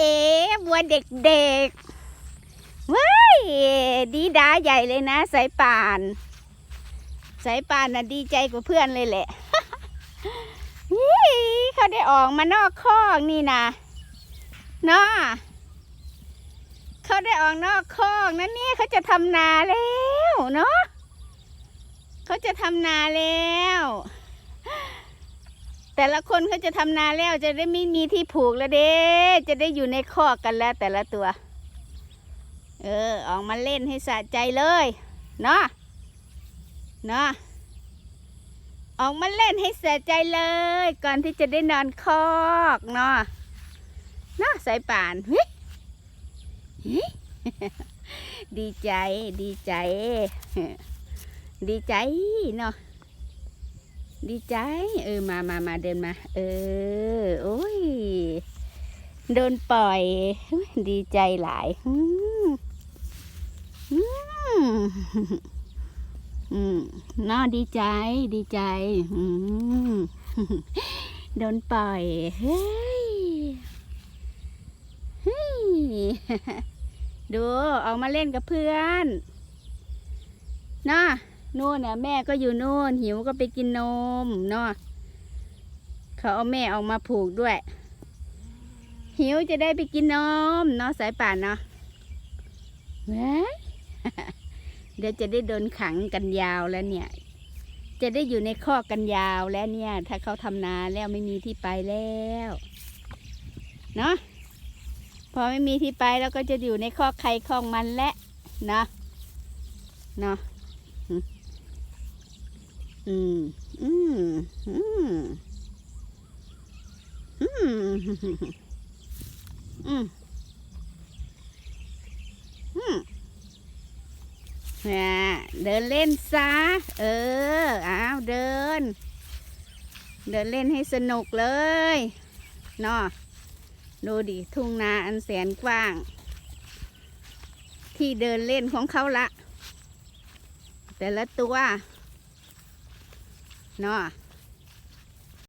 เอ๋บัวเด็กๆเว้ยดีดาใหญ่เลยนะ สายป่าน สายป่านน่ะดีใจกว่าเพื่อนเลยแหละนี่เขาได้ออกมานอกคอกนี่นะเนาะเขาได้ออกนอกคอกนะเนี่ยเขาจะทำนาแล้วเนาะเขาจะทำนาแล้ว แต่ละคนเขาจะทำนาแล้วจะได้ไม่มีที่ผูกแล้วเด้ จะได้อยู่ในคอกกันแล้วแต่ละตัว เออ ออกมาเล่นให้สะใจเลยเนาะเนาะออกมาเล่นให้สะใจเลย ก่อนที่จะได้นอนคอกเนาะเนาะสายป่านเฮ้ยดีใจดีใจ ดีใจเนาะ ดีใจ เออมามามาเดินมา เออ โอ้ย โดนปล่อย ดีใจหลายอืมอืมอืมน่าดีใจ ดีใจ อืมโดนปล่อย เฮ้ย เฮ้ย ดู ออกมาเล่นกับเพื่อน น่ะ โน่นน่ะแม่ก็อยู่โน่น หิวก็ไปกินนมเนาะเขาเอาแม่ออกมาผูกด้วย หิวจะได้ไปกินนมเนาะสายป่านเนาะเว้ยเดี๋ยวจะได้โดนขังกันยาวแล้วเนี่ย จะได้อยู่ในคอกันยาวแล้วเนี่ย ถ้าเขาทำนาแล้วไม่มีที่ไปแล้วเนาะพอไม่มีที่ไปแล้วก็จะอยู่ในคอกใครคอกมันและเนาะเนาะ อืม อืม อืม อืม อืม อืมเนี่ยเดินเล่นซะ เออ อ้าว เดิน เดินเล่นให้สนุกเลยเนาะดูดิ ทุ่งนาอันแสนกว้าง ที่เดินเล่นของเขาละ แต่ละตัว เนาะ